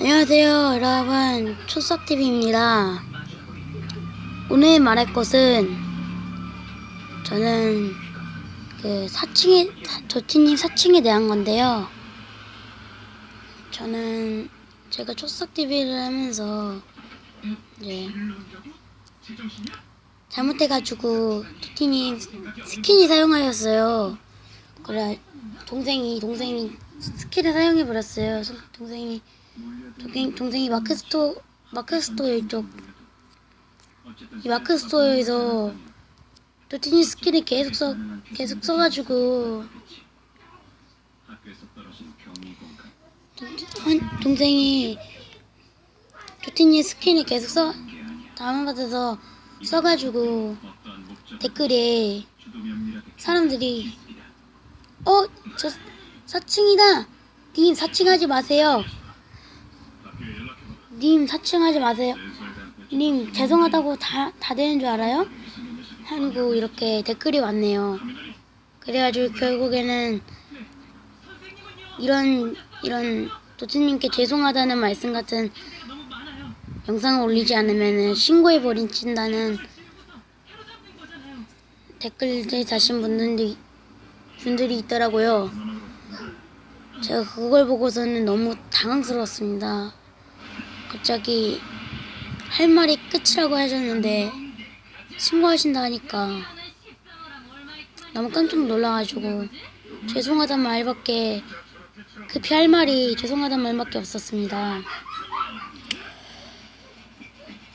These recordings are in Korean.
안녕하세요, 여러분. 초석TV입니다. 오늘 말할 것은 저는 그 사칭에, 조티님 사칭에 대한 건데요. 저는 제가 초석TV를 하면서 이제 잘못해가지고 도티님 스킨이 사용하였어요. 그래 동생이 동생이 스킨을 사용해 버렸어요. 동생이 동생, 동생이 마크스토 마크스토어 이쪽 이 마크스토어에서 도티니 스킨을 계속 써 계속 써가지고 동- 한- 동생이 도티니 스킨을 계속 써 다운받아서 써가지고 댓글에 사람들이 어 저 사칭이다 님 사칭하지 마세요 님 사칭하지 마세요. 님 죄송하다고 다, 다 되는 줄 알아요? 하고 이렇게 댓글이 왔네요. 그래가지고 결국에는 이런 이런 도트님께 죄송하다는 말씀 같은 영상을 올리지 않으면 신고해 버린다는 댓글 을 다신 분들이 분들이 있더라고요. 제가 그걸 보고서는 너무 당황스러웠습니다. 갑자기 할 말이 끝이라고 하셨는데 신고하신다 하니까 너무 깜짝 놀라가지고 죄송하단 말밖에 급히 할 말이 죄송하단 말밖에 없었습니다.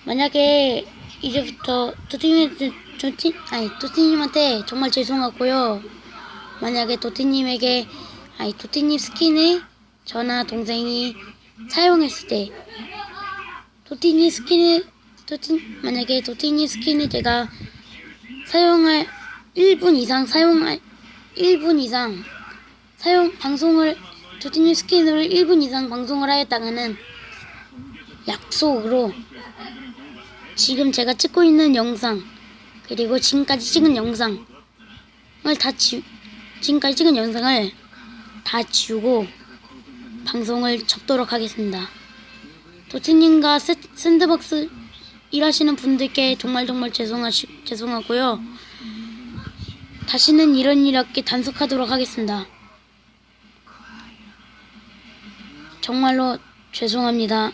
만약에 이제부터 도티님 도티 아니 도티님한테 정말 죄송하고요. 만약에 도티님에게 아니 도티님 스킨을 저나 동생이 사용했을 때 도티니 스킨을 도티 만약에 도티니 스킨을 제가 사용할 1분 이상 사용할 1분 이상 사용 방송을 도티니 스킨으로 1분 이상 방송을 하였다가는 약속으로 지금 제가 찍고 있는 영상 그리고 지금까지 찍은 영상을 다 지, 지금까지 찍은 영상을 다 지우고 방송을 접도록 하겠습니다. 도티님과 스- 샌드박스 일하시는 분들께 정말 정말 죄송하시, 죄송하고요. 다시는 이런 일 없게 단속하도록 하겠습니다. 정말로 죄송합니다.